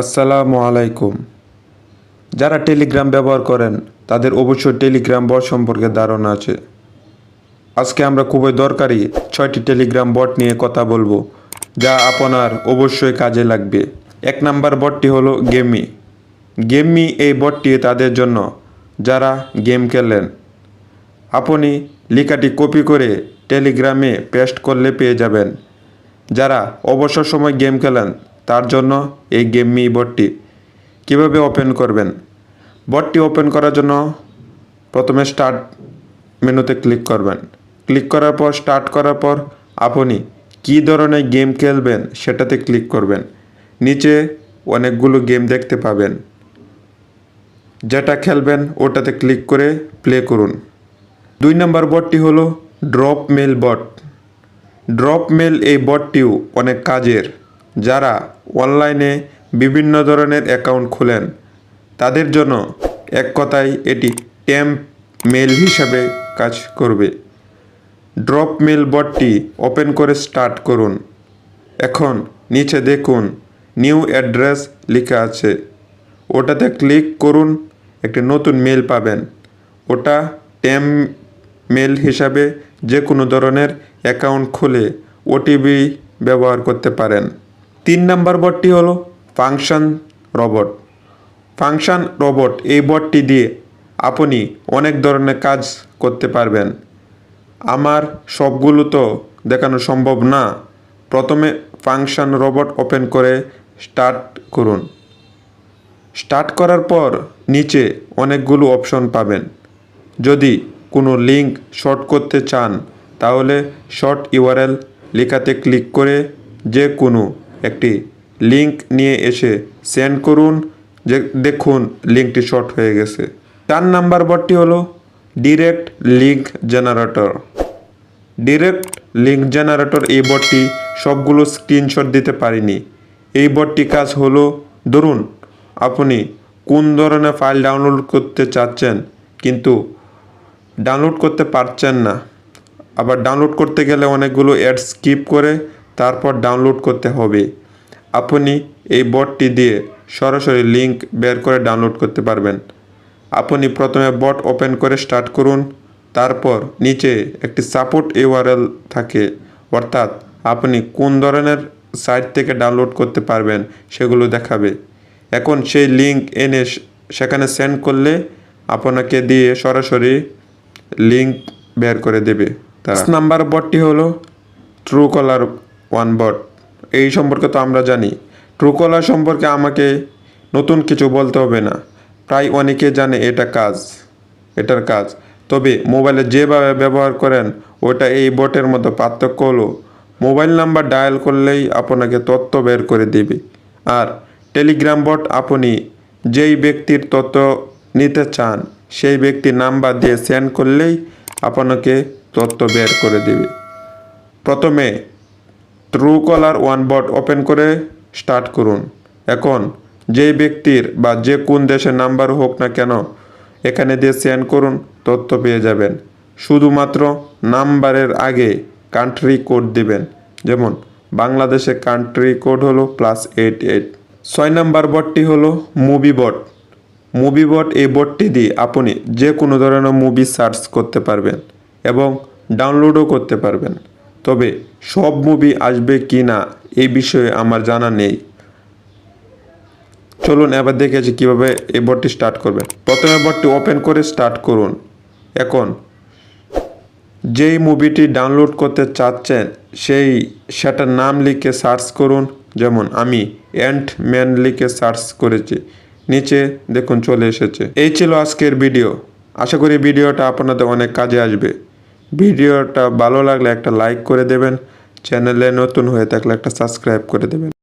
আসসালামু আলাইকুম। যারা টেলিগ্রাম ব্যবহার করেন, তাদের অবশ্যই টেলিগ্রাম বট সম্পর্কে ধারণা আছে। আজকে আমরা খুবই দরকারি ছয়টি টেলিগ্রাম বট নিয়ে কথা বলব, যা আপনার অবশ্যই কাজে লাগবে। এক নাম্বার বটটি হলো গেমি গেমি এই বটটি তাদের জন্য, যারা গেম খেলেন। আপনি লেখাটি কপি করে টেলিগ্রামে পেস্ট করলে পেয়ে যাবেন। যারা অবসর সময় গেম খেলেন তার জন্য এই গেম মি বটটি। কীভাবে ওপেন করবেন? বটটি ওপেন করার জন্য প্রথমে স্টার্ট মেনুতে ক্লিক করবেন। ক্লিক করার পর স্টার্ট করার পর আপনি কী ধরনের গেম খেলবেন সেটাতে ক্লিক করবেন। নিচে অনেকগুলো গেম দেখতে পাবেন। যেটা খেলবেন ওটাতে ক্লিক করে প্লে করুন। দুই নম্বর বটটি হলো drop mail bot drop mail এই বটটিও অনেক কাজের। যারা অনলাইনে বিভিন্ন ধরনের অ্যাকাউন্ট খোলেন, তাদের জন্য এক কথায় এটি ট্যাম্প মেল হিসাবে কাজ করবে। ড্রপ মেল বটটি ওপেন করে স্টার্ট করুন। এখন নিচে দেখুন নিউ অ্যাড্রেস লেখা আছে। ওটাতে ক্লিক করুন, একটি নতুন মেল পাবেন। ওটা টেম মেল হিসাবে যে কোনো ধরনের অ্যাকাউন্ট খুলে ওটিপি ব্যবহার করতে পারেন। তিন নাম্বার বটটি হলো ফাংশন রবট। ফাংশন রোবট এই বটটি দিয়ে আপনি অনেক ধরনের কাজ করতে পারবেন। আমার সবগুলো তো দেখানো সম্ভব না। প্রথমে ফাংশন রোবট ওপেন করে স্টার্ট করুন। স্টার্ট করার পর নিচে অনেকগুলো অপশন পাবেন। যদি কোনো লিঙ্ক শর্ট করতে চান, তাহলে শর্ট ইউআরএল লেখাতে ক্লিক করে যে কোনো একটি লিঙ্ক নিয়ে এসে সেন্ড করুন। যে দেখুন লিঙ্কটি শর্ট হয়ে গেছে। চার নাম্বার বটটি হলো direct link generator direct link generator এই বটটি সবগুলো স্ক্রিনশট দিতে পারিনি। এই বটটি কাজ হলো, ধরুন, আপনি কোন ধরনের ফাইল ডাউনলোড করতে চাচ্ছেন, কিন্তু ডাউনলোড করতে পারছেন না। আবার ডাউনলোড করতে গেলে অনেকগুলো অ্যাড স্কিপ করে তারপর ডাউনলোড করতে হবে। আপনি এই বটটি দিয়ে সরাসরি লিঙ্ক বের করে ডাউনলোড করতে পারবেন। আপনি প্রথমে বট ওপেন করে স্টার্ট করুন, তারপর নিচে একটি সাপোর্ট ইউআরএল থাকে, অর্থাৎ আপনি কোন ধরনের সাইট থেকে ডাউনলোড করতে পারবেন সেগুলো দেখাবে। এখন সেই লিঙ্ক এনে সেখানে সেন্ড করলে আপনাকে দিয়ে সরাসরি লিঙ্ক বের করে দেবে। তারা। নাম্বার বটটি হলো ট্রু কলার ওয়ান বট এই সম্পর্কে তো আমরা জানি। ট্রু কলার সম্পর্কে আমাকে নতুন কিছু বলতে হবে না। প্রায় অনেকে জানে এটা কাজ, এটার কাজ। তবে মোবাইলে যেভাবে ব্যবহার করেন, ওটা এই বটের মতো পার্থক্য হলো। মোবাইল নাম্বার ডায়াল করলেই আপনাকে তথ্য বের করে দেবে। আর টেলিগ্রাম বট আপনি যেই ব্যক্তির তথ্য নিতে চান, সেই ব্যক্তির নাম্বার দিয়ে সেন্ড করলেই আপনাকে তথ্য বের করে দেবে। প্রথমে Truecaller one bot open করে স্টার্ট করুন। এখন, যেই ব্যক্তির বা যে কোন দেশের নাম্বার হোক না কেন, এখানে দিয়ে সেন্ড করুন, তথ্য পেয়ে যাবেন। শুধুমাত্র নাম্বারের আগে কান্ট্রি কোড দিবেন। যেমন, বাংলাদেশে কান্ট্রি কোড হলো প্লাস এইট এইট ছয় নাম্বার বটটি হলো মুভি বট মুভি বট এই বটটি দিয়ে আপনি যে কোনো ধরনের মুভি সার্চ করতে পারবেন এবং ডাউনলোডও করতে পারবেন। তবে সব মুভি আসবে কি না এই বিষয়ে আমার জানা নেই। চলুন এবার দেখেছি কীভাবে এই বটটি স্টার্ট করবেন প্রথমে বটটি ওপেন করে স্টার্ট করুন। এখন, যেই মুভিটি ডাউনলোড করতে চাচ্ছেন, সেই সেটার নাম লিখে সার্চ করুন। যেমন, আমি অ্যান্ট ম্যান লিখে সার্চ করেছি। নিচে দেখুন চলে এসেছে। এই ছিল আজকের ভিডিও আশা করি ভিডিওটা আপনাদের অনেক কাজে আসবে। ভিডিওটা ভালো লাগলে একটা লাইক করে দেবেন, চ্যানেলে নতুন হয়ে থাকলে একটা সাবস্ক্রাইব করে দেবেন।